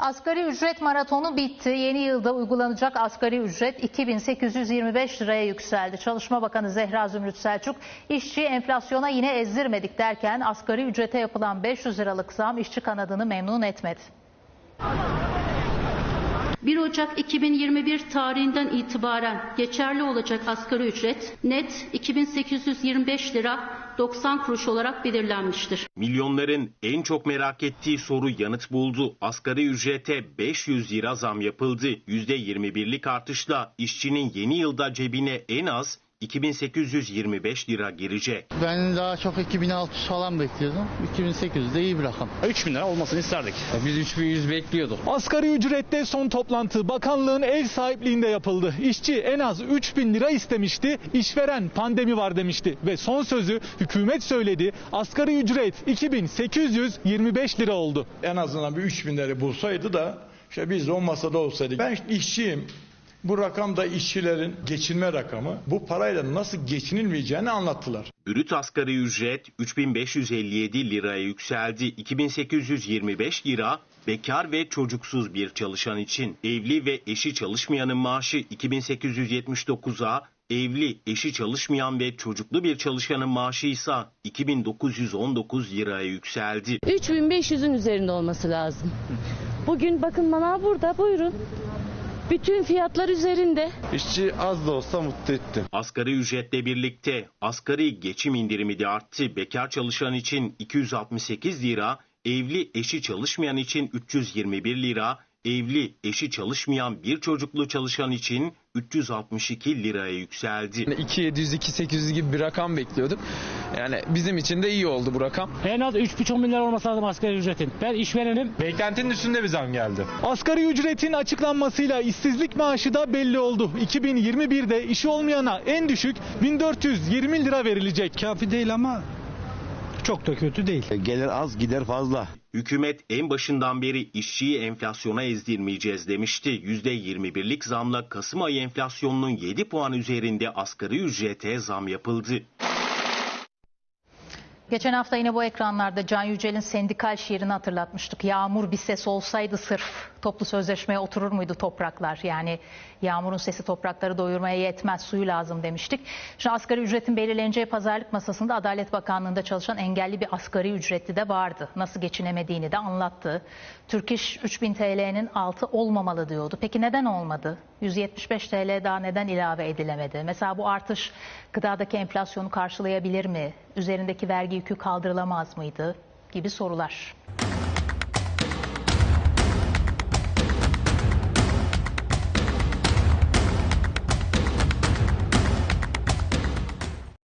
Asgari ücret maratonu bitti. Yeni yılda uygulanacak asgari ücret 2825 liraya yükseldi. Çalışma Bakanı Zehra Zümrüt Selçuk, işçi enflasyona yine ezdirmedik derken asgari ücrete yapılan 500 liralık zam işçi kanadını memnun etmedi. 1 Ocak 2021 tarihinden itibaren geçerli olacak asgari ücret net 2825 lira 90 kuruş olarak belirlenmiştir. Milyonların en çok merak ettiği soru yanıt buldu. Asgari ücrete 500 lira zam yapıldı. %21'lik artışla işçinin yeni yılda cebine en az 2825 lira girecek. Ben daha çok 2600 falan bekliyordum. 2800 de iyi bir rakam. 3000 lira olmasını isterdik. Biz 3100 bekliyorduk. Asgari ücrette son toplantı bakanlığın ev sahipliğinde yapıldı. İşçi en az 3000 lira istemişti. İşveren pandemi var demişti. Ve son sözü hükümet söyledi. Asgari ücret 2825 lira oldu. en azından bir 3 bin lira bulsaydı da işte biz de o masada olsaydık. Ben işçiyim. Bu rakam da işçilerin geçinme rakamı. Bu parayla nasıl geçinilmeyeceğini anlattılar. Brüt asgari ücret 3557 liraya yükseldi. 2825 lira bekar ve çocuksuz bir çalışan için. Evli ve eşi çalışmayanın maaşı 2879'a, evli, eşi çalışmayan ve çocuklu bir çalışanın maaşı ise 2919 liraya yükseldi. 3500'ün üzerinde olması lazım. Bugün bakın manav burada buyurun. Bütün fiyatlar üzerinde. İşçi az da olsa mutlu etti. Asgari ücretle birlikte asgari geçim indirimi de arttı. Bekar çalışan için 268 lira, evli eşi çalışmayan için 321 lira, evli eşi çalışmayan bir çocuklu çalışan için 362 liraya yükseldi. 2700-2800 gibi bir rakam bekliyorduk. Yani bizim için de iyi oldu bu rakam. En az 3,5 milyar olması lazım asgari ücretin. Ben işverenim. Beklentinin üstünde bir zam geldi. Asgari ücretin açıklanmasıyla işsizlik maaşı da belli oldu. 2021'de işi olmayana en düşük 1420 lira verilecek. Kafi değil ama çok da kötü değil. Gelir az gider fazla. Hükümet en başından beri işçiyi enflasyona ezdirmeyeceğiz demişti. %21'lik zamla Kasım ayı enflasyonunun 7 puan üzerinde asgari ücrete zam yapıldı. Geçen hafta yine bu ekranlarda Can Yücel'in sendikal şiirini hatırlatmıştık. Yağmur bir ses olsaydı sırf toplu sözleşmeye oturur muydu topraklar? Yani yağmurun sesi toprakları doyurmaya yetmez, suyu lazım demiştik. Şimdi asgari ücretin belirleneceği pazarlık masasında Adalet Bakanlığı'nda çalışan engelli bir asgari ücretli de vardı. Nasıl geçinemediğini de anlattı. Türk İş 3000 TL'nin altı olmamalı diyordu. Peki neden olmadı? 175 TL daha neden ilave edilemedi? Mesela bu artış gıdadaki enflasyonu karşılayabilir mi? Üzerindeki vergi yükü kaldırılamaz mıydı? Gibi sorular.